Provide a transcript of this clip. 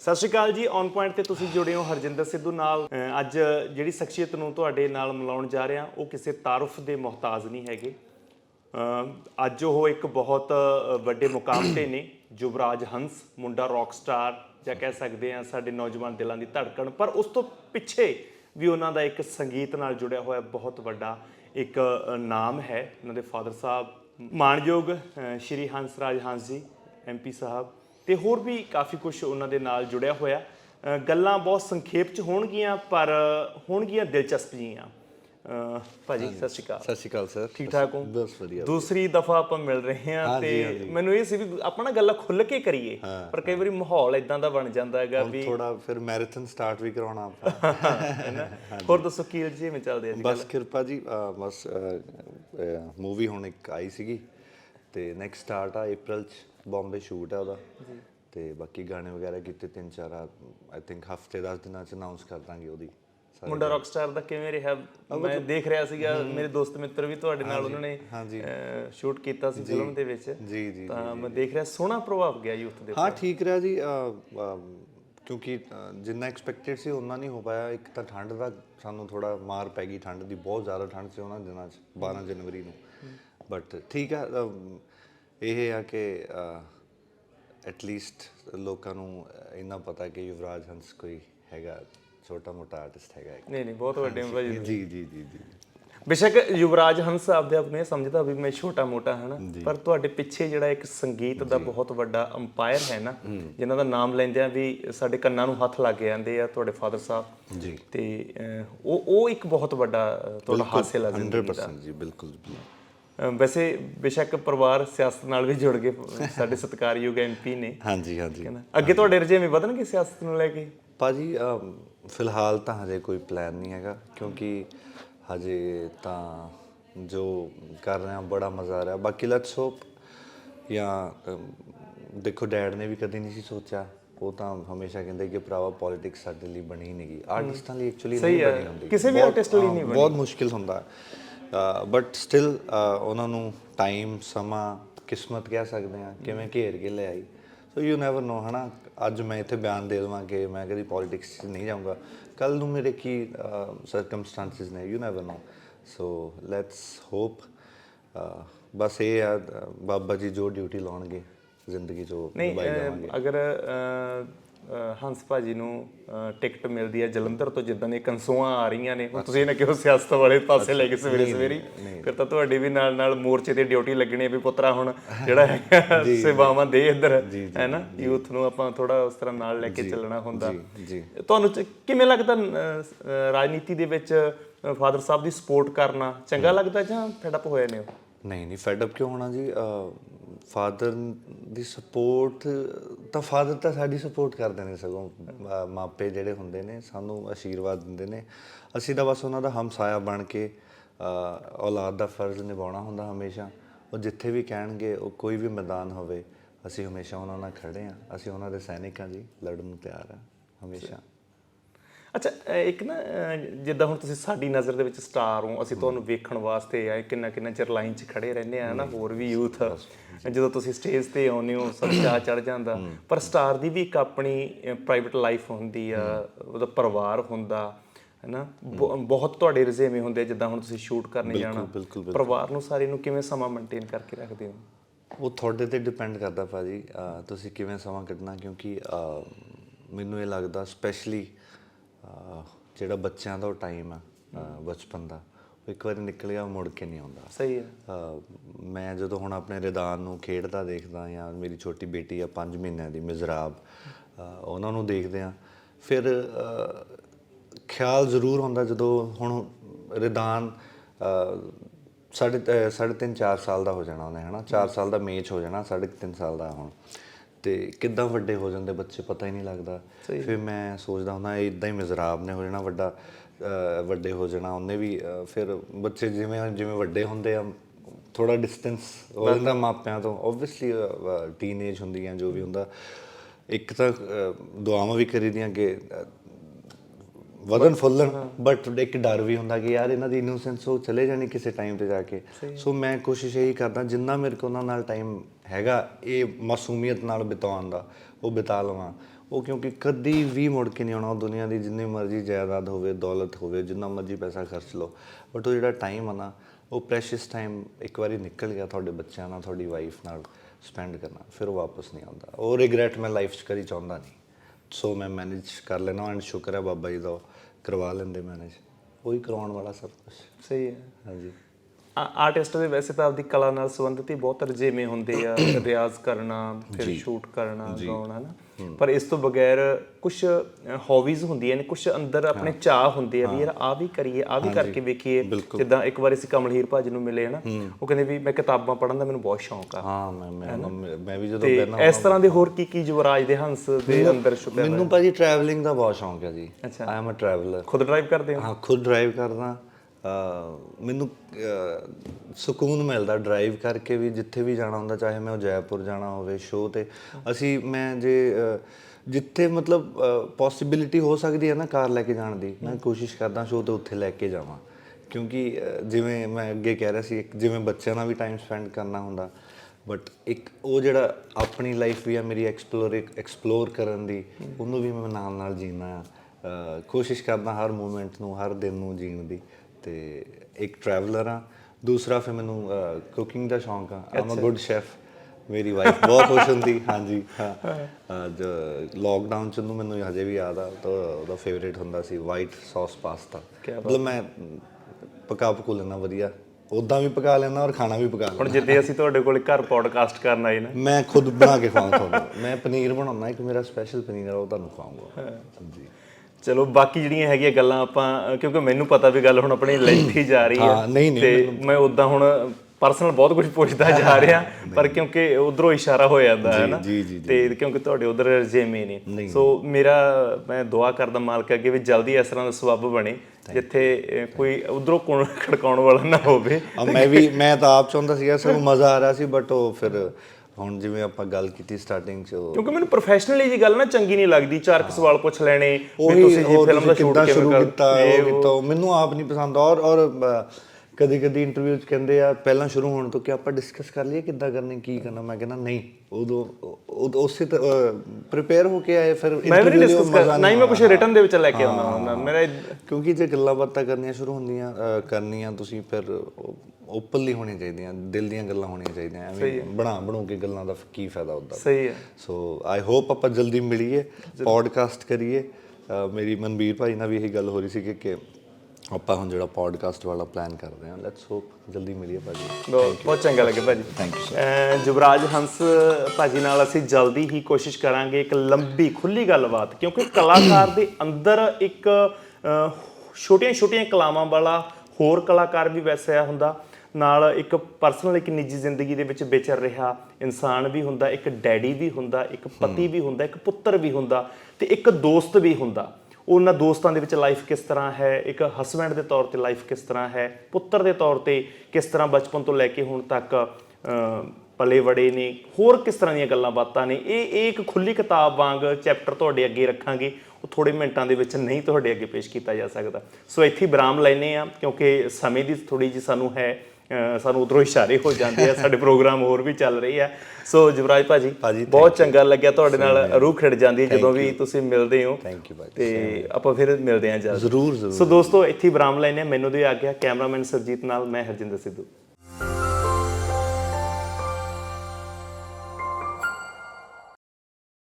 ਸਤਿ ਸ਼੍ਰੀ ਅਕਾਲ ਜੀ on point ਤੇ ਤੁਸੀਂ ਜੁੜੇ ਹੋ ਹਰਜਿੰਦਰ ਸਿੱਧੂ ਨਾਲ। ਅੱਜ ਜਿਹੜੀ ਸ਼ਖਸੀਅਤ ਨੂੰ ਤੁਹਾਡੇ ਨਾਲ ਮਿਲਾਉਣ ਜਾ ਰਿਹਾ ਉਹ ਕਿਸੇ ਤਾਰਫ ਦੇ ਮੁਹਤਾਜ ਨਹੀਂ ਹੈਗੇ। ਅੱਜ ਉਹ ਇੱਕ ਬਹੁਤ ਵੱਡੇ ਮੁਕਾਮ ਤੇ ਨੇ ਯੁਵਰਾਜ ਹੰਸ ਮੁੰਡਾ ਰੌਕ ਸਟਾਰ ਜਾਂ ਕਹਿ ਸਕਦੇ ਆ ਸਾਡੇ ਨੌਜਵਾਨ ਦਿਲਾਂ ਦੀ ਧੜਕਣ। ਪਰ ਉਸ ਤੋਂ ਪਿੱਛੇ ਵੀ ਉਹਨਾਂ ਦਾ ਇੱਕ ਸੰਗੀਤ ਨਾਲ ਜੁੜਿਆ ਹੋਇਆ ਬਹੁਤ ਵੱਡਾ ਇੱਕ ਨਾਮ ਹੈ। ਉਹਨਾਂ ਦੇ ਫਾਦਰ ਸਾਹਿਬ ਮਾਨਯੋਗ ਅਹ, ਸ਼੍ਰੀ ਹੰਸਰਾਜ ਹੰਸ ਜੀ ਐਮਪੀ ਸਾਹਿਬ। ਤੇ ਹੋਰ ਵੀ ਕਾਫੀ ਕੁਝ ਉਹਨਾਂ ਦੇ ਨਾਲ ਜੁੜਿਆ ਹੋਇਆ। ਗੱਲਾਂ ਬਹੁਤ ਸੰਖੇਪ ਚ ਹੋਣਗੀਆਂ ਪਰ ਹੋਣਗੀਆਂ ਦਿਲਚਸਪ ਜੀਆਂ। ਭਾਜੀ ਸਤਿ ਸ਼੍ਰੀ ਅਕਾਲ। ਸਤਿ ਸ਼੍ਰੀ ਅਕਾਲ ਸਰ। ਠੀਕ ਠਾਕ ਹੋ? ਬਸ ਵਧੀਆ। ਦੂਸਰੀ ਦਫਾ ਆਪਾਂ ਮਿਲ ਰਹੇ ਹਾਂ ਤੇ। ਮੈਨੂੰ ਇਹ ਸੀ ਵੀ ਆਪਾਂ ਨਾ ਗੱਲਾਂ ਖੁੱਲ ਕੇ ਕਰੀਏ ਪਰ ਕਈ ਵਾਰੀ ਮਾਹੌਲ ਇਦਾਂ ਦਾ ਬਣ ਜਾਂਦਾ ਹੈਗਾ ਵੀ ਥੋੜਾ ਫਿਰ ਮੈਰਾਥਨ ਸਟਾਰਟ ਵੀ ਕਰਾਉਣਾ ਆਪਾਂ। ਹੈ ਨਾ? ਹੋਰ ਦੱਸੋ ਕੀ ਜਿਵੇਂ ਚੱਲਦੇ ਆ ਜੀ ਬਸ ਕਿਰਪਾ ਜੀ ਬਸ ਮੂਵੀ ਹੁਣ ਇੱਕ ਆਈ ਸੀਗੀ ਤੇ ਨੈਕਸਟ ਸਟਾਰਟ ਆ April ਚ। ਬੰਬੇ ਸ਼ੂਟ ਆ ਉਹਦਾ ਤੇ ਬਾਕੀ ਗਾਣੇ ਵਗੈਰਾ ਕੀਤੇ ਤਿੰਨ ਚਾਰ ਆਈ ਥਿੰਕ ਹਫ਼ਤੇ 10 ਦਿਨਾਂ ਚ ਅਨਾਉਂਸ ਕਰ ਦਾਂਗੇ ਉਹਦੀ। ਮੁੰਡਾ ਰੌਕ ਸਟਾਰ ਦਾ ਕਿਵੇਂ ਰਿਹਾ ਮੈਂ ਦੇਖ ਰਿਹਾ ਸੀਗਾ ਮੇਰੇ ਦੋਸਤ ਮਿੱਤਰ ਵੀ ਤੁਹਾਡੇ ਨਾਲ ਉਹਨਾਂ ਨੇ। ਸ਼ੂਟ ਕੀਤਾ ਸੀ ਫਿਲਮ ਦੇ ਵਿੱਚ ਜੀ ਜੀ ਤਾਂ ਮੈਂ ਦੇਖ ਰਿਹਾ ਸੋਹਣਾ ਪ੍ਰਭਾਵ ਗਿਆ ਯੂਥ ਦੇ ਹਾਂ ਠੀਕ ਰਿਹਾ ਜੀ ਕਿਉਂਕਿ ਜਿੰਨਾ ਐਕਸਪੈਕਟਡ ਸੀ ਉਹਨਾਂ ਨਹੀਂ ਹੋ ਪਾਇਆ ਇੱਕ ਤਾਂ ਠੰਡ ਦਾ ਸਾਨੂੰ ਥੋੜਾ ਮਾਰ ਪੈ ਗਈ ਠੰਡ ਦੀ ਬਹੁਤ ਜ਼ਿਆਦਾ ਠੰਡ ਸੀ ਉਹਨਾਂ ਦਿਨਾਂ 'ਚ 12 ਜਨਵਰੀ ਨੂੰ ਬਟ ਠੀਕ ਹੈ ਅਮ, ਇਹ ਆ ਕਿ ਐਟ ਲੀਸਟ ਲੋਕਾਂ ਨੂੰ ਇੰਨਾ ਪਤਾ ਕਿ ਯੁਵਰਾਜ ਹੰਸ ਕੋਈ ਹੈਗਾ ਛੋਟਾ ਮੋਟਾ ਆਰਟਿਸਟ ਹੈਗਾ ਇੱਕ। ਨਹੀਂ ਨਹੀਂ ਬਹੁਤ ਵੱਡੇ ਭਾਜੀ ਜੀ ਜੀ ਜੀ ਜੀ। ਬੇਸ਼ੱਕ ਯੁਵਰਾਜ ਹੰਸ ਆਪਦੇ ਆਪ ਨੂੰ ਇਹ ਸਮਝਦਾ ਵੀ ਮੈਂ ਛੋਟਾ ਮੋਟਾ ਹਾਂ ਨਾ ਪਰ ਤੁਹਾਡੇ ਪਿੱਛੇ ਜਿਹੜਾ ਇੱਕ ਸੰਗੀਤ ਦਾ ਬਹੁਤ ਵੱਡਾ ਅੰਪਾਇਰ ਹੈ ਨਾ ਜਿਨ੍ਹਾਂ ਦਾ ਨਾਮ ਲੈਂਦਿਆਂ ਵੀ ਸਾਡੇ ਕੰਨਾਂ ਨੂੰ ਹੱਥ ਲੱਗ ਜਾਂਦੇ ਆ ਤੁਹਾਡੇ ਫਾਦਰ ਸਾਹਿਬ। ਜੀ। ਤੇ ਅਹ, ਉਹ ਉਹ ਇੱਕ ਬਹੁਤ ਵੱਡਾ ਅਹ, ਤੁਹਾਡਾ ਹਾਸਿਲ ਆ ਜ਼ਿੰਦਗੀ ਦਾ। 100% ਜੀ ਬਿਲਕੁਲ ਬਿਲਕੁਲ। ਵੈਸੇ ਬੇਸ਼ੱਕ ਪਰਿਵਾਰ ਸਿਆਸਤ ਨਾਲ ਵੀ ਜੁੜ ਗਏ ਸਾਡੇ ਸਤਿਕਾਰਯੋਗ ਐਮਪੀ ਨੇ। ਹਾਂਜੀ ਹਾਂਜੀ। ਅੱਗੇ ਤੁਹਾਡੇ ਰੁਝੇਵੇਂ ਵਧਣਗੇ ਸਿਆਸਤ ਨੂੰ ਲੈ ਕੇ? ਭਾਜੀ ਫਿਲਹਾਲ ਤਾਂ ਹਜੇ ਕੋਈ ਪਲਾਨ ਨਹੀਂ ਹੈਗਾ ਕਿਉਂਕਿ ਹਜੇ ਤਾਂ ਜੋ ਕਰ ਰਹੇ ਹਾਂ ਬੜਾ ਮਜ਼ਾ ਆ ਰਿਹਾ। ਬਾਕੀ ਲੈਟਸ ਹੋਪ ਜਾਂ ਦੇਖੋ ਡੈਡ ਨੇ ਵੀ ਕਦੇ ਨਹੀਂ ਸੀ ਸੋਚਿਆ। ਉਹ ਤਾਂ ਹਮੇਸ਼ਾ ਕਹਿੰਦੇ ਕਿ ਭਰਾਵਾ ਪੋਲਿਟਿਕਸ ਸਾਡੇ ਲਈ ਬਣੀ ਨਹੀਂਗੀ ਆਰਟਿਸਟਾਂ ਲਈ ਐਕਚੁਅਲੀ ਨਹੀਂ। ਬਣੀ ਹੁੰਦੀ। ਕਿਸੇ ਵੀ artist ਲਈ ਨਹੀਂ ਬਣੀ। ਬਹੁਤ ਮੁਸ਼ਕਿਲ ਹੁੰਦਾ। ਬਟ ਸਟਿਲ ਉਹਨਾਂ ਨੂੰ ਟਾਈਮ ਸਮਾਂ ਕਿਸਮਤ ਕਹਿ ਸਕਦੇ ਆ ਕਿਵੇਂ ਘੇਰ ਕੇ ਲੈ ਆਈ ਸੋ ਯੂ ਨੈਵਰ ਨੋ ਹਨਾ? ਅੱਜ ਮੈਂ ਇੱਥੇ ਬਿਆਨ ਦੇ ਦਵਾਂ ਕਿ ਮੈਂ ਕਦੀ ਪੋਲਿਟਿਕਸ 'ਚ ਨਹੀਂ ਜਾਊਂਗਾ। ਕੱਲ ਨੂੰ ਮੇਰੇ ਕੀ ਸਰਕਮਸਟੈਂਸਸ ਨੇ? You never know so let's hope ਬਸ ਇਹ ਆ ਬਾਬਾ ਜੀ ਜੋ ਡਿਊਟੀ ਲਾਉਣਗੇ ਜ਼ਿੰਦਗੀ ਨਹੀਂ ਨਿਭਾਈ ਜਾਵਾਂਗੇ। ਅਗਰ ਹੰਸ ਭਾਜੀ ਨੂੰ ਟਿਕਟ ਮਿਲਦੀ ਹੈ ਜਲੰਧਰ ਤੋਂ ਜਿੱਦਾਂ ਦੀਆਂ ਕੰਸੂਆਂ ਆ ਰਹੀਆਂ ਨੇ। ਹੁਣ ਤੁਸੀਂ ਇਹ ਨਾ ਕਿਹੋ ਸਿਆਸਤ ਵਾਲੇ ਪਾਸੇ ਲੈ ਕੇ ਸਵੇਰੇ ਸਵੇਰੀ। ਫਿਰ ਤਾਂ ਤੁਹਾਡੀ ਵੀ ਨਾਲ ਨਾਲ ਮੋਰਚੇ ਤੇ ਡਿਊਟੀ ਲੱਗਣੀ ਹੈ ਵੀ ਪੁੱਤਰਾ ਹੁਣ ਜਿਹੜਾ ਹੈਗਾ ਸੇਵਾਵਾਂ ਦੇ ਇੱਧਰ ਹੈ ਨਾ? ਯੂਥ ਨੂੰ ਆਪਾਂ ਥੋੜਾ ਉਸ ਤਰ੍ਹਾਂ ਨਾਲ ਲੈ ਕੇ ਚੱਲਣਾ ਹੁੰਦਾ। ਤੁਹਾਨੂੰ ਕਿਵੇਂ ਲੱਗਦਾ ਰਾਜਨੀਤੀ ਦੇ ਵਿੱਚ ਫਾਦਰ ਸਾਹਿਬ ਦੀ ਸਪੋਰਟ ਕਰਨਾ ਚੰਗਾ ਲੱਗਦਾ ਜਾਂ ਫੈਡਅਪ ਹੋਏ ਨੇ ਉਹ ਨਹੀਂ ਨਹੀਂ ਫੈਡ ਅਪ ਕਿਉਂ ਹੋਣਾ ਜੀ? ਫਾਦਰ ਦੀ ਸਪੋਰਟ ਤਾਂ ਫਾਦਰ ਤਾਂ ਸਾਡੀ ਸਪੋਰਟ ਕਰਦੇ ਨੇ ਸਗੋਂ ਅਹ, ਮਾਪੇ ਜਿਹੜੇ ਹੁੰਦੇ ਨੇ ਸਾਨੂੰ ਆਸ਼ੀਰਵਾਦ ਦਿੰਦੇ ਨੇ। ਅਸੀਂ ਤਾਂ ਬਸ ਉਹਨਾਂ ਦਾ ਹਮਸਾਇਆ ਬਣ ਕੇ ਔਲਾਦ ਦਾ ਫਰਜ਼ ਨਿਭਾਉਣਾ ਹੁੰਦਾ ਹਮੇਸ਼ਾ। ਉਹ ਜਿੱਥੇ ਵੀ ਕਹਿਣਗੇ ਉਹ ਕੋਈ ਵੀ ਮੈਦਾਨ ਹੋਵੇ ਅਸੀਂ ਹਮੇਸ਼ਾ ਉਹਨਾਂ ਨਾਲ ਖੜੇ ਆ ਅਸੀਂ ਉਹਨਾਂ ਦੇ ਸੈਨਿਕ ਹਾਂ ਜੀ ਲੜਨ ਨੂੰ ਤਿਆਰ ਆ ਹਮੇਸ਼ਾ। ਅੱਛਾ ਇੱਕ ਨਾ ਜਿੱਦਾਂ ਹੁਣ ਤੁਸੀਂ ਸਾਡੀ ਨਜ਼ਰ ਦੇ ਵਿੱਚ ਸਟਾਰ ਹੋ ਅਸੀਂ ਤੁਹਾਨੂੰ ਵੇਖਣ ਵਾਸਤੇ ਆਏ ਕਿੰਨਾ ਕਿੰਨਾ ਚਿਰ ਲਾਈਨ 'ਚ ਖੜੇ ਰਹਿੰਦੇ ਆ ਨਾ ਹੋਰ ਵੀ ਯੂਥ ਜਦੋਂ ਤੁਸੀਂ ਸਟੇਜ ਤੇ ਆਉਂਦੇ ਹੋ ਸਭ ਚਾਹ ਚੜ ਜਾਂਦਾ। ਪਰ ਸਟਾਰ ਦੀ ਵੀ ਇੱਕ ਆਪਣੀ ਪ੍ਰਾਈਵੇਟ ਲਾਈਫ ਹੁੰਦੀ ਆ ਉਹਦਾ ਪਰਿਵਾਰ ਹੁੰਦਾ ਹੈਨਾ? ਬ- ਬਹੁਤ ਤੁਹਾਡੇ ਰਜ਼ੇਵੇਂ ਹੁੰਦੇ ਜਿੱਦਾਂ ਹੁਣ ਤੁਸੀਂ ਸ਼ੂਟ ਕਰਨੇ ਜਾਣਾ। ਪਰਿਵਾਰ ਨੂੰ ਸਾਰੇ ਨੂੰ ਕਿਵੇਂ ਸਮਾਂ ਮੇਨਟੇਨ ਕਰਕੇ ਰੱਖਦੇ ਹੋ? ਉਹ ਤੁਹਾਡੇ ਤੇ ਡਿਪੈਂਡ ਕਰਦਾ ਭਾਜੀ। ਤੁਸੀਂ ਕਿਵੇਂ ਸਮਾਂ ਕੱਢਣਾ? ਕਿਉਂਕਿ ਮੈਨੂੰ ਇਹ ਲੱਗਦਾ ਸਪੈਸ਼ਲੀ ਜਿਹੜਾ ਬੱਚਿਆਂ ਦਾ ਟਾਈਮ ਆ ਬਚਪਨ ਦਾ ਉਹ ਇੱਕ ਵਾਰੀ ਨਿਕਲ ਗਿਆ ਉਹ ਮੁੜ ਕੇ ਨਹੀਂ ਆਉਂਦਾ। ਸਹੀ ਹੈ। ਮੈਂ ਜਦੋਂ ਹੁਣ ਆਪਣੇ ਰਿਦਾਨ ਨੂੰ ਖੇਡਦਾ ਦੇਖਦਾ ਜਾਂ ਮੇਰੀ ਛੋਟੀ ਬੇਟੀ ਆ 5 ਮਹੀਨਿਆਂ ਦੀ ਮਿਜ਼ਰਾਬ ਉਹਨਾਂ ਨੂੰ ਦੇਖਦੇ ਆ ਫਿਰ ਖਿਆਲ ਜ਼ਰੂਰ ਹੁੰਦਾ ਜਦੋਂ ਹੁਣ ਰਿਦਾਨ ਸਾਢੇ ਸਾਢੇ ਤਿੰਨ 4 ਸਾਲ ਦਾ ਹੋ ਜਾਣਾ ਉਹਨੇ ਹਨਾ? 4 ਸਾਲ ਦਾ ਮੇਚ ਹੋ ਜਾਣਾ ਸਾਢੇ 3 ਸਾਲ ਦਾ ਹੁਣ। ਤੇ ਕਿੱਦਾਂ ਵੱਡੇ ਹੋ ਜਾਂਦੇ ਬੱਚੇ ਪਤਾ ਹੀ ਨਹੀਂ ਲੱਗਦਾ। ਫਿਰ ਮੈਂ ਸੋਚਦਾ ਹੁੰਦਾ ਇਦਾਂ ਹੀ ਮਿਜ਼ਰਾਬ ਨੇ ਹੋ ਜਾਣਾ ਵੱਡਾ ਵੱਡੇ ਹੋ ਜਾਣਾ ਉਹਨੇ ਵੀ ਫਿਰ ਬੱਚੇ ਜਿਵੇਂ ਜਿਵੇਂ ਵੱਡੇ ਹੁੰਦੇ ਆ ਥੋੜਾ ਡਿਸਟੈਂਸ ਹੋ ਜਾਂਦਾ ਮਾਪਿਆਂ ਤੋਂ। ਆਬਵੀਅਸਲੀ ਟੀਨੇਜ ਹੁੰਦੀਆਂ ਜੋ ਵੀ ਹੁੰਦਾ। ਇੱਕ ਤਾਂ ਦੁਆਵਾਂ ਵੀ ਕਰੀਦੀਆਂ ਕਿ ਵਧਨ ਫੁੱਲਣ ਬਟ ਇੱਕ ਡਰ ਵੀ ਹੁੰਦਾ ਕਿ ਯਾਰ ਇਹਨਾਂ ਦੀ ਇਨੋਸੈਂਸ ਉਹ ਚਲੇ ਜਾਣੀ ਕਿਸੇ ਟਾਈਮ ਤੇ ਜਾ ਕੇ। ਸੋ ਮੈਂ ਕੋਸ਼ਿਸ਼ ਇਹੀ ਕਰਦਾ ਜਿੰਨਾ ਮੇਰੇ ਕੋਲ ਉਹਨਾਂ ਨਾਲ ਟਾਈਮ ਹੈਗਾ ਇਹ ਮਾਸੂਮੀਅਤ ਨਾਲ ਬਿਤਾਉਣ ਦਾ ਉਹ ਬਿਤਾ ਲਵਾਂ। ਉਹ ਕਿਉਂਕਿ ਕਦੀ ਵੀ ਮੁੜ ਕੇ ਨਹੀਂ ਆਉਣਾ ਉਹ ਦੁਨੀਆ ਦੀ ਜਿੰਨੀ ਮਰਜ਼ੀ ਜਾਇਦਾਦ ਹੋਵੇ ਦੌਲਤ ਹੋਵੇ ਜਿੰਨਾ ਮਰਜ਼ੀ ਪੈਸਾ ਖਰਚ ਲਓ। ਬਟ ਉਹ ਜਿਹੜਾ ਟਾਈਮ ਆ ਨਾ ਉਹ ਪ੍ਰੈਸ਼ੀਅਸ ਟਾਈਮ ਇੱਕ ਵਾਰੀ ਨਿਕਲ ਗਿਆ ਤੁਹਾਡੇ ਬੱਚਿਆਂ ਨਾਲ ਤੁਹਾਡੀ ਵਾਈਫ ਨਾਲ ਸਪੈਂਡ ਕਰਨਾ ਫਿਰ ਉਹ ਵਾਪਸ ਨਹੀਂ ਆਉਂਦਾ। ਉਹ ਰਿਗਰੈਟ ਮੈਂ ਲਾਈਫ 'ਚ ਕਦੀ ਚਾਹੁੰਦਾ ਨਹੀਂ। ਸੋ ਮੈਂ ਮੈਨੇਜ ਕਰ ਲੈਣਾ ਐਂਡ ਸ਼ੁਕਰ ਹੈ ਬਾਬਾ ਜੀ ਦਾ ਕਰਵਾ ਲੈਂਦੇ ਮੈਨੇਜ ਉਹੀ ਕਰਵਾਉਣ ਵਾਲਾ ਸਭ ਕੁਝ ਸਹੀ ਹੈ। ਹਾਂਜੀ। ਆਰਟਿਸਟ ਦੇ ਵੈਸੇ ਤਾਂ ਆਪਦੀ ਕਲਾ ਨਾਲ ਸੰਬੰਧਿਤ ਹੀ ਬਹੁਤ ਰਜੇਵੇਂ ਹੁੰਦੇ ਆ। ਰਿਆਜ਼ ਕਰਨਾ ਫਿਰ ਸ਼ੂਟ ਕਰਨਾ ਗਾਉਣਾ ਨਾ ਪਰ ਇਸ ਤੋਂ ਬਗੈਰ ਕੁਝ ਹੌਬੀਜ਼ ਹੁੰਦੀਆਂ ਨੇ ਕੁਝ ਅੰਦਰ ਆਪਣੇ ਚਾਹ ਹੁੰਦੇ ਆ ਵੀ ਯਾਰ ਆ ਵੀ ਕਰੀਏ ਆ ਵੀ ਕਰਕੇ ਵੇਖੀਏ। ਜਿੱਦਾਂ ਇੱਕ ਵਾਰ ਅਸੀਂ ਕਮਲਹੀਰ ਭਾਜੀ ਨੂੰ ਮਿਲੇ ਹਨਾ ਉਹ ਕਹਿੰਦੇ ਵੀ ਮੈਂ ਕਿਤਾਬਾਂ ਪੜ੍ਹਨ ਦਾ ਮੈਨੂੰ ਬਹੁਤ ਸ਼ੌਂਕ ਆ। ਹਾਂ ਮੈਂ ਮੈਂ ਵੀ ਜਦੋਂ ਪਹਿਲਾਂ ਇਸ ਤਰ੍ਹਾਂ ਦੇ ਹੋਰ ਕੀ ਕੀ ਯੁਵਰਾਜ ਦੇ ਹੰਸ ਦੇ ਅੰਦਰ ਛੁਪਿਆ ਮੈਨੂੰ ਭਾਜੀ ਟਰੈਵਲਿੰਗ ਦਾ ਬਹੁਤ ਸ਼ੌਂਕ ਹੈ ਜੀ। ਆਈ ਐਮ ਅ ਟਰੈਵਲਰ ਖੁਦ ਡਰਾਈਵ ਕਰਦੇ ਹੋ? ਹਾਂ ਖੁਦ ਡਰਾਈਵ ਕਰਦਾ। ਮੈਨੂੰ ਸਕੂਨ ਮਿਲਦਾ ਡਰਾਈਵ ਕਰਕੇ ਵੀ ਜਿੱਥੇ ਵੀ ਜਾਣਾ ਹੁੰਦਾ, ਚਾਹੇ ਮੈਂ ਉਹ ਜੈਪੁਰ ਜਾਣਾ ਹੋਵੇ ਸ਼ੋਅ ਤੇ। ਅਸੀਂ, ਮੈਂ ਜੇ ਜਿੱਥੇ ਮਤਲਬ ਪੋਸਿਬਿਲਿਟੀ ਹੋ ਸਕਦੀ ਹੈ ਨਾ ਕਾਰ ਲੈ ਕੇ ਜਾਣ ਦੀ, ਮੈਂ ਕੋਸ਼ਿਸ਼ ਕਰਦਾ ਸ਼ੋਅ ਤੇ ਉੱਥੇ ਲੈ ਕੇ ਜਾਵਾਂ। ਕਿਉਂਕਿ ਜਿਵੇਂ ਮੈਂ ਅੱਗੇ ਕਹਿ ਰਿਹਾ ਸੀ, ਇੱਕ ਜਿਵੇਂ ਬੱਚਿਆਂ ਨਾਲ ਵੀ ਟਾਈਮ ਸਪੈਂਡ ਕਰਨਾ ਹੁੰਦਾ ਬਟ ਇੱਕ ਉਹ ਜਿਹੜਾ ਆਪਣੀ ਲਾਈਫ ਵੀ ਆ, ਮੇਰੀ ਐਕਸਪਲੋਰ ਐਕਸਪਲੋਰ ਕਰਨ ਦੀ, ਉਹਨੂੰ ਵੀ ਮੈਂ ਨਾਲ ਨਾਲ ਜੀਣਾ ਆ। ਕੋਸ਼ਿਸ਼ ਕਰਦਾ ਹਰ ਮੂਮੈਂਟ ਨੂੰ, ਹਰ ਦਿਨ ਨੂੰ ਜੀਣ ਦੀ। ਤੇ ਇੱਕ ਟਰੈਵਲਰ ਆ। ਦੂਸਰਾ ਫਿਰ ਮੈਨੂੰ ਕੁਕਿੰਗ ਦਾ ਸ਼ੌਂਕ ਆ। ਆਮ ਅ ਗੁੱਡ ਸ਼ੈਫ ਮੇਰੀ ਵਾਈਫ ਬਹੁਤ ਖੁਸ਼ ਹੁੰਦੀ। ਹਾਂਜੀ ਹਾਂ। ਜੋ ਲੋਕਡਾਊਨ ਚ ਨੂੰ ਮੈਨੂੰ ਹਜੇ ਵੀ ਯਾਦ ਆ ਤਾਂ ਉਹਦਾ ਫੇਵਰੇਟ ਹੁੰਦਾ ਸੀ ਵਾਈਟ ਸੌਸ ਪਾਸਤਾ ਮਤਲਬ ਮੈਂ ਪਕਾ ਪਕੂ ਲੈਣਾ ਵਧੀਆ। ਉਦਾਂ ਵੀ ਪਕਾ ਲੈਣਾ ਔਰ ਖਾਣਾ ਵੀ ਪਕਾ ਲੈਣਾ ਹੁਣ ਜਿੱਦੇ ਅਸੀਂ ਤੁਹਾਡੇ ਕੋਲ ਘਰ ਪੋਡਕਾਸਟ ਕਰਨ ਆਏ ਨਾ। ਮੈਂ ਖੁਦ ਬਣਾ ਕੇ ਖਵਾਉਂ ਤੁਹਾਨੂੰ। ਮੈਂ ਪਨੀਰ ਬਣਾਉਣਾ ਇੱਕ ਮੇਰਾ ਸਪੈਸ਼ਲ ਪਨੀਰ ਆ ਉਹ ਤੁਹਾਨੂੰ ਖਵਾਉਂਗਾ। ਜੀ ਚਲੋ ਬਾਕੀ ਜਿਹੜੀਆਂ ਹੈਗੀਆਂ ਗੱਲਾਂ ਆਪਾਂ ਕਿਉਂਕਿ ਮੈਨੂੰ ਪਤਾ ਵੀ ਗੱਲ ਹੁਣ ਆਪਣੀ ਲੈਂਥੀ ਜਾ ਰਹੀ ਹਾਂ, ਤੇ ਮੈਂ ਉਦਾਂ ਹੁਣ ਪਰਸਨਲ ਬਹੁਤ ਕੁਝ ਪੁੱਛਦਾ ਜਾ ਰਿਹਾ ਪਰ ਕਿਉਂਕਿ ਉਧਰੋਂ ਇਸ਼ਾਰਾ ਹੋ ਜਾਂਦਾ ਹੈ ਨਾ? ਤੇ ਕਿਉਂਕਿ ਤੁਹਾਡੇ ਉਧਰ ਰਜੇਮੇ ਨੇ। ਸੋ ਮੇਰਾ ਮੈਂ ਦੁਆ ਕਰਦਾ ਮਾਲਕ ਅੱਗੇ ਵੀ ਜਲਦੀ ਇਸ ਤਰ੍ਹਾਂ ਦਾ ਸਬੱਬ ਬਣੇ ਜਿੱਥੇ ਕੋਈ ਉਧਰੋਂ ਕੋਣ ਖੜਕਾਉਣ ਵਾਲਾ ਨਾ ਹੋਵੇ। ਮੈਂ ਵੀ ਮੈਂ ਤਾਂ ਆਪ ਚਾਹੁੰਦਾ ਸੀਗਾ ਸਭ ਮਜ਼ਾ ਆ ਰਿਹਾ ਸੀ ਬਟ ਉਹ ਫਿਰ ਹੁਣ ਜਿਵੇਂ ਆਪਾਂ ਗੱਲ ਕੀਤੀ ਸਟਾਰਟਿੰਗ ਚ ਕਿਉਂਕਿ ਮੈਨੂੰ ਪ੍ਰੋਫੈਸ਼ਨਲੀ ਜੀ ਗੱਲ ਨਾ ਚੰਗੀ ਨਹੀਂ ਲੱਗਦੀ ਚਾਰ ਕੁ ਸਵਾਲ ਪੁੱਛ ਲੈਣੇ ਵੀ ਤੁਸੀਂ ਜੀ ਫਿਲਮ ਦਾ ਸ਼ੂਟ ਕਿਵੇਂ ਕੀਤਾ ਇਹ ਉਹ ਕੀਤਾ ਮੈਨੂੰ ਆਪ ਨਹੀਂ ਪਸੰਦ। ਔਰ ਔਰ ਕਦੀ ਕਦੀ ਇੰਟਰਵਿਊ ਚ ਕਹਿੰਦੇ ਆ ਪਹਿਲਾਂ ਸ਼ੁਰੂ ਹੋਣ ਤੋਂ ਕਿ ਆਪਾਂ ਡਿਸਕਸ ਕਰ ਲਈਏ ਕਿੱਦਾਂ ਕਰਨੀ ਕੀ ਕਰਨਾ। ਮੈਂ ਕਹਿੰਦਾ ਨਹੀਂ ਉਦੋਂ ਉਸੇ ਪ੍ਰਿਪੇਅਰ ਹੋ ਕੇ ਆਏ ਫਿਰ ਮੈਂ ਵੀ ਨਹੀਂ ਡਿਸਕਸ ਕਰ ਮੈਂ ਕੁਝ ਰਿਟਨ ਦੇ ਵਿੱਚ ਲੈ ਕੇ ਆਉਂਦਾ ਹੁੰਦਾ ਮੇਰਾ ਕਿਉਂਕਿ ਜੇ ਗੱਲਾਂ ਬਾਤਾਂ ਕਰਨੀਆਂ ਸ਼ੁਰੂ ਹੁੰਦੀਆਂ ਕਰਨੀਆਂ ਤੁਸੀਂ ਫਿਰ ਓਪਨਲੀ ਹੋਣੀਆਂ ਚਾਹੀਦੀਆਂ ਦਿਲ ਦੀਆਂ ਗੱਲਾਂ ਹੋਣੀਆਂ ਚਾਹੀਦੀਆਂ ਐਵੇਂ ਬਣਾ ਬਣੂ ਕੇ ਗੱਲਾਂ ਦਾ ਕੀ ਫਾਇਦਾ ਹੁੰਦਾ। ਸਹੀ ਹੈ। ਸੋ ਆਈ ਹੋਪ ਆਪਾਂ ਜਲਦੀ ਮਿਲੀਏ ਪੋਡਕਾਸਟ ਕਰੀਏ। ਮੇਰੀ ਮਨਵੀਰ ਭਾਈ ਨਾਲ ਵੀ ਇਹੀ ਗੱਲ ਹੋ ਰਹੀ ਸੀ ਕਿ ਕਿ ਆਪਾਂ ਹੁਣ ਜਿਹੜਾ ਪੋਡਕਾਸਟ ਵਾਲਾ ਪਲਾਨ ਕਰ ਰਹੇ ਹਾਂ ਲੈਟਸ ਹੋਪ ਜਲਦੀ ਮਿਲੀਏ ਭਾਜੀ। ਬਹੁਤ ਚੰਗਾ ਲੱਗਿਆ ਭਾਜੀ। Thank you uh Yuvraj Hans ਭਾਜੀ ਨਾਲ ਅਸੀਂ ਜਲਦੀ ਹੀ ਕੋਸ਼ਿਸ਼ ਕਰਾਂਗੇ ਇੱਕ ਲੰਬੀ ਖੁੱਲੀ ਗੱਲਬਾਤ ਕਿਉਂਕਿ ਕਲਾਕਾਰ ਦੇ ਅੰਦਰ ਇੱਕ ਛੋਟੀਆਂ-ਛੋਟੀਆਂ ਕਲਾਵਾਂ ਵਾਲਾ ਹੋਰ ਕਲਾਕਾਰ ਵੀ ਵੈਸਾ ਹੁੰਦਾ। ਨਾਲ ਇੱਕ ਪਰਸਨਲ ਇੱਕ ਨਿੱਜੀ ਜ਼ਿੰਦਗੀ ਦੇ ਵਿੱਚ ਵਿਚਰ ਰਿਹਾ ਇਨਸਾਨ ਵੀ ਹੁੰਦਾ ਇੱਕ ਡੈਡੀ ਵੀ ਹੁੰਦਾ ਇੱਕ ਪਤੀ ਵੀ ਹੁੰਦਾ ਇੱਕ ਪੁੱਤਰ ਵੀ ਹੁੰਦਾ ਤੇ ਇੱਕ ਦੋਸਤ ਵੀ ਹੁੰਦਾ। ਉਹਨਾਂ ਦੋਸਤਾਂ ਦੇ ਵਿੱਚ ਲਾਈਫ ਕਿਸ ਤਰ੍ਹਾਂ ਹੈ? ਇੱਕ ਹਸਬੈਂਡ ਦੇ ਤੌਰ ਤੇ ਲਾਈਫ ਕਿਸ ਤਰ੍ਹਾਂ ਹੈ? ਪੁੱਤਰ ਦੇ ਤੌਰ ਤੇ ਕਿਸ ਤਰ੍ਹਾਂ ਬਚਪਨ ਤੋਂ ਲੈ ਕੇ ਹੁਣ ਤੱਕ ਪਲੇ ਵੜੇ ਨੇ? ਹੋਰ ਕਿਸ ਤਰ੍ਹਾਂ ਦੀਆਂ ਗੱਲਾਂ ਬਾਤਾਂ ਨੇ? ਇਹ ਇਹ ਇੱਕ ਖੁੱਲੀ ਕਿਤਾਬ ਵਾਂਗ ਚੈਪਟਰ ਤੁਹਾਡੇ ਅੱਗੇ ਰੱਖਾਂਗੇ। ਉਹ ਥੋੜੇ ਮਿੰਟਾਂ ਦੇ ਵਿੱਚ ਨਹੀਂ ਤੁਹਾਡੇ ਅੱਗੇ ਪੇਸ਼ ਕੀਤਾ ਜਾ ਸਕਦਾ। ਸੋ ਇੱਥੇ ਵਿਰਾਮ ਲੈਨੇ ਆ ਕਿਉਂਕਿ ਸਮੇਂ ਦੀ ਥੋੜੀ ਜੀ ਸਾਨੂੰ ਹੈ। ਸਾਨੂੰ ਉਧਰੋਂ ਇਸ਼ਾਰੇ ਹੋ ਜਾਂਦੇ ਆ ਸਾਡੇ ਪ੍ਰੋਗਰਾਮ ਹੋਰ ਵੀ ਚੱਲ ਰਹੇ ਆ। ਸੋ ਜਵਰਾਜ ਭਾਜੀ ਬਹੁਤ ਚੰਗਾ ਲੱਗਿਆ ਤੁਹਾਡੇ ਨਾਲ ਰੂਹ ਖਿੜ ਜਾਂਦੀ ਹੈ ਜਦੋਂ ਵੀ ਤੁਸੀਂ ਮਿਲਦੇ ਹੋ। ਥੈਂਕ ਯੂ ਭਾਜੀ ਤੇ ਆਪਾਂ ਫਿਰ ਮਿਲਦੇ ਹਾਂ ਜਲਦ। ਜ਼ਰੂਰ ਜ਼ਰੂਰ। ਸੋ ਦੋਸਤੋ ਇੱਥੇ ਹੀ ਵਿਰਾਮ ਲੈਨੇ ਆ ਮੈਨੂੰ ਦੇ ਆ ਗਿਆ ਕੈਮਰਾਮੈਨ ਸਰਜੀਤ ਨਾਲ ਮੈਂ ਹਰਜਿੰਦਰ ਸਿੱਧੂ।